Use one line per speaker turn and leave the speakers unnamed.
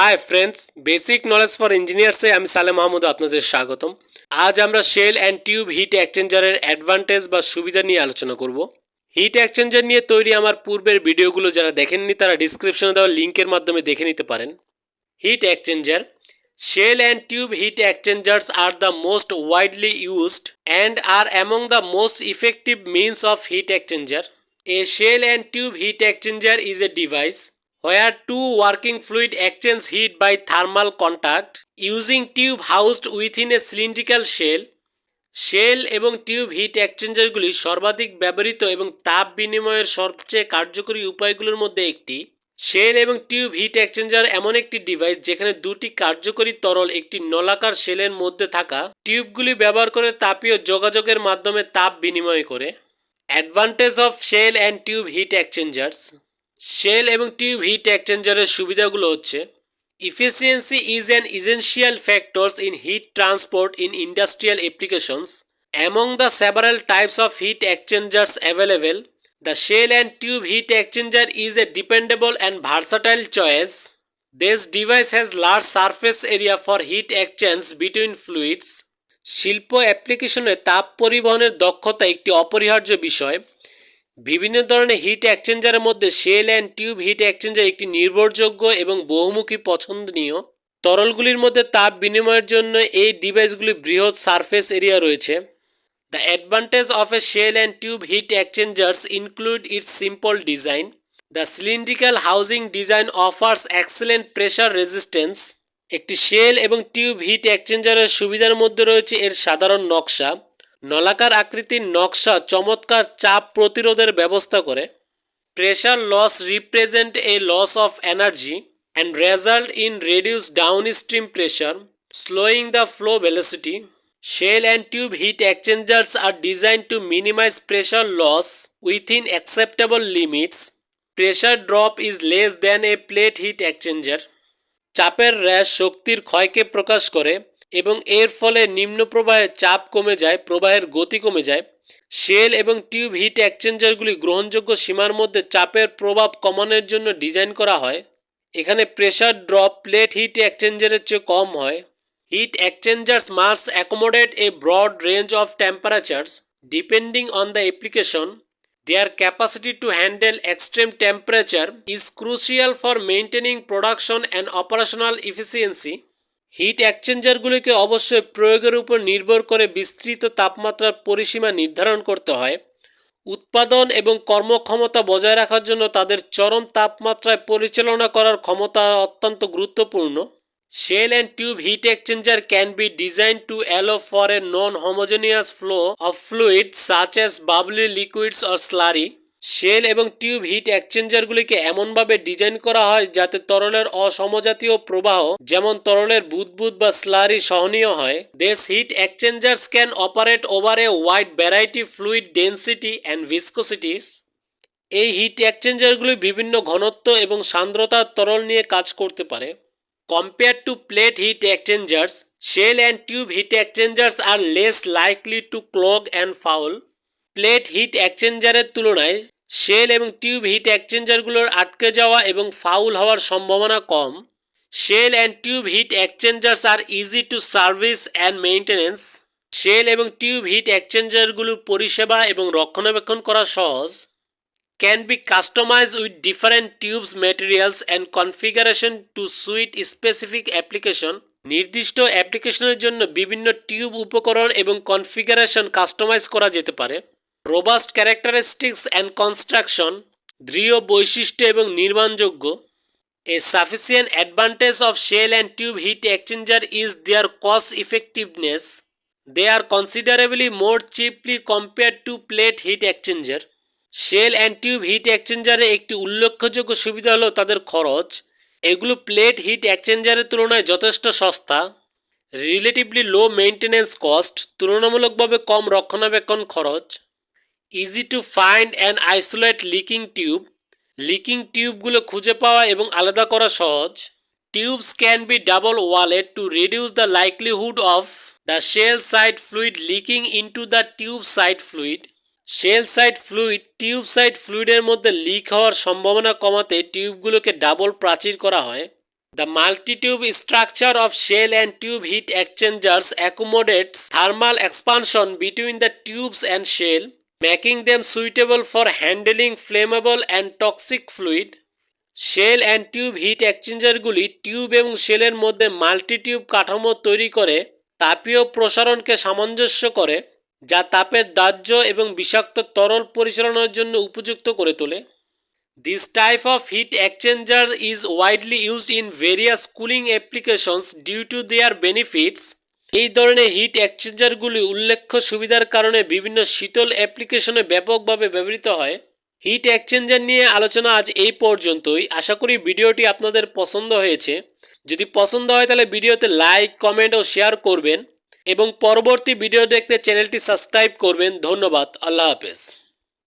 Hi friends basic knowledge for ইঞ্জিনিয়ার্সে আমি সালে মাহমুদ আপনাদের স্বাগতম। আজ আমরা শেল অ্যান্ড টিউব হিট এক্সচেঞ্জারের অ্যাডভান্টেজ বা সুবিধা নিয়ে আলোচনা করব। হিট এক্সচেঞ্জার নিয়ে তৈরি আমার পূর্বের ভিডিওগুলো যারা দেখেননি, তারা ডিসক্রিপশনে দেওয়া লিঙ্কের মাধ্যমে দেখে নিতে পারেন। Heat exchanger shell and tube heat exchangers are the most widely used and are among the most effective means of heat exchanger A shell and tube heat exchanger is a device where two working fluid exchange heat by thermal contact using tube housed within a cylindrical shell. Shell এবং tube hit এক্সচেঞ্জারগুলি সর্বাধিক ব্যবহৃত এবং তাপ বিনিময়ের সবচেয়ে কার্যকরী উপায়গুলোর মধ্যে একটি। শেল এবং টিউব হিট এক্সচেঞ্জার এমন একটি ডিভাইস যেখানে দুটি কার্যকরী তরল, একটি নলাকার শেলের মধ্যে থাকা টিউবগুলি ব্যবহার করে তাপীয় যোগাযোগের মাধ্যমে তাপ বিনিময় করে। Advantage of shell and tube heat exchangers shell এবং টিউব হিট এক্সচেঞ্জারের সুবিধাগুলো হচ্ছে efficiency is an essential factors in heat transport in industrial applications among the several types of heat exchangers available the shell and tube heat exchanger is a dependable and versatile choice This device has large surface area for heat exchange between fluids শিল্প অ্যাপ্লিকেশনে তাপ পরিবহনের দক্ষতা একটি অপরিহার্য বিষয়। বিভিন্ন ধরনের হিট এক্সচেঞ্জারের মধ্যে shell and tube heat exchanger একটি নির্ভরযোগ্য এবং বহুমুখী পছন্দনীয় তরলগুলির মধ্যে তাপ বিনিময়ের জন্য এই ডিভাইসগুলি বৃহৎ সারফেস এরিয়া রয়েছে। The advantage of a shell and tube heat exchangers include its simple design the cylindrical housing design offers excellent pressure resistance একটি শেল এবং টিউব হিট এক্সচেঞ্জারের সুবিধার মধ্যে রয়েছে এর সাধারণ নকশা। নলাকার আকৃতির নকশা চমৎকার চাপ প্রতিরোধের ব্যবস্থা করে। Pressure loss represent a loss of energy and result in reduce downstream pressure slowing the flow velocity shell and tube heat exchangers are design to minimize pressure loss within acceptable limits pressure drop is less than a plate heat exchanger চাপের হ্রাস শক্তির ক্ষয়কে প্রকাশ করে। এবং এর ফলে নিম্ন প্রবাহের চাপ কমে যায়, প্রবাহের গতি কমে যায়। শেল এবং টিউব হিট এক্সচেঞ্জারগুলি গ্রহণযোগ্য সীমার মধ্যে চাপের প্রভাব কমানোর জন্য ডিজাইন করা হয়। এখানে প্রেশার ড্রপ প্লেট হিট এক্সচেঞ্জারের চেয়ে কম হয়। Heat exchangers must accommodate a broad range of temperatures. Depending on the application Their capacity to handle extreme temperature is crucial for maintaining production and operational efficiency. Heat এক্সচেঞ্জারগুলিকে অবশ্যই প্রয়োগের উপর নির্ভর করে বিস্তৃত তাপমাত্রার পরিসীমা নির্ধারণ করতে হয়। উৎপাদন এবং কর্মক্ষমতা বজায় রাখার জন্য তাদের চরম তাপমাত্রায় পরিচালনা করার ক্ষমতা অত্যন্ত গুরুত্বপূর্ণ। Shell and tube heat exchanger can be design to allow for a non homogeneous flow of fluid such as bubbly liquids or slurry. Shell এবং টিউব হিট এক্সচেঞ্জারগুলিকে এমনভাবে ডিজাইন করা হয় যাতে তরলের অসমজাতীয় প্রবাহ, যেমন তরলের বুদবুদ বা স্লারি, সহনীয় হয়। These heat exchangers can operate over a wide variety fluid density and viscosities. এই হিট এক্সচেঞ্জারগুলি বিভিন্ন ঘনত্ব এবং সান্দ্রতার তরল নিয়ে কাজ করতে পারে। Compare to plate heat exchangers shell and tube heat exchangers are less likely to clog and foul plate heat এক্সচেঞ্জারের তুলনায় শেল এবং টিউব হিট এক্সচেঞ্জারগুলোর আটকে যাওয়া এবং ফাউল হওয়ার সম্ভাবনা কম। Shell and tube heat exchangers are easy to service and maintenance. Shell এবং tube heat এক্সচেঞ্জারগুলো পরিষেবা এবং রক্ষণাবেক্ষণ করা সহজ। Can be customize with different tubes materials and configuration to suit specific application. নির্দিষ্ট অ্যাপ্লিকেশনের জন্য বিভিন্ন টিউব উপকরণ এবং কনফিগারেশন কাস্টমাইজ করা যেতে পারে। রোবাস্ট ক্যারেক্টারিস্টিক্স অ্যান্ড কনস্ট্রাকশন দৃঢ় বৈশিষ্ট্য এবং নির্মাণযোগ্য a sufficient advantage of shell and tube heat exchanger is their cost effectiveness they are considerably more cheaply compare to plate heat exchanger shell and tube heat এক্সচেঞ্জারের একটি উল্লেখযোগ্য সুবিধা হলো তাদের খরচ। এগুলো প্লেট হিট এক্সচেঞ্জারের তুলনায় যথেষ্ট সস্তা। রিলেটিভলি লো মেইনটেনেন্স কস্ট তুলনামূলকভাবে কম রক্ষণাবেক্ষণ খরচ। Easy to find and isolate leaking tube leaking টিউবগুলো খুঁজে পাওয়া এবং আলাদা করা সহজ। Tubes can be double walled to reduce the likelihood of the shell side fluid leaking into the tube side fluid shell side fluid tube side ফ্লুইডের মধ্যে leak হওয়ার সম্ভাবনা কমাতে টিউবগুলোকে ডাবল প্রাচীর করা হয়। The multi-tube structure of shell and tube heat exchangers accommodates thermal expansion between the tubes and shell, making them suitable for handling flammable and toxic fluid. Shell and tube heat এক্সচেঞ্জারগুলি tube এবং শেলের মধ্যে মাল্টিটিউব কাঠামো তৈরি করে তাপীয় প্রসারণকে সামঞ্জস্য করে, যা তাপের দাহ্য এবং বিষাক্ত তরল পরিচালনার জন্য উপযুক্ত করে তোলে this type of heat exchanger is widely used in various cooling applications due to their benefits এই ধরনের হিট এক্সচেঞ্জারগুলি উল্লেখ্য সুবিধার কারণে বিভিন্ন শীতল অ্যাপ্লিকেশনে ব্যাপকভাবে ব্যবহৃত হয়। হিট এক্সচেঞ্জার নিয়ে আলোচনা আজ এই পর্যন্তই। আশা করি ভিডিওটি আপনাদের পছন্দ হয়েছে। যদি পছন্দ হয় তাহলে ভিডিওতে লাইক কমেন্ট ও শেয়ার করবেন এবং পরবর্তী ভিডিও দেখতে চ্যানেলটি সাবস্ক্রাইব করবেন। ধন্যবাদ। আল্লাহ হাফেজ।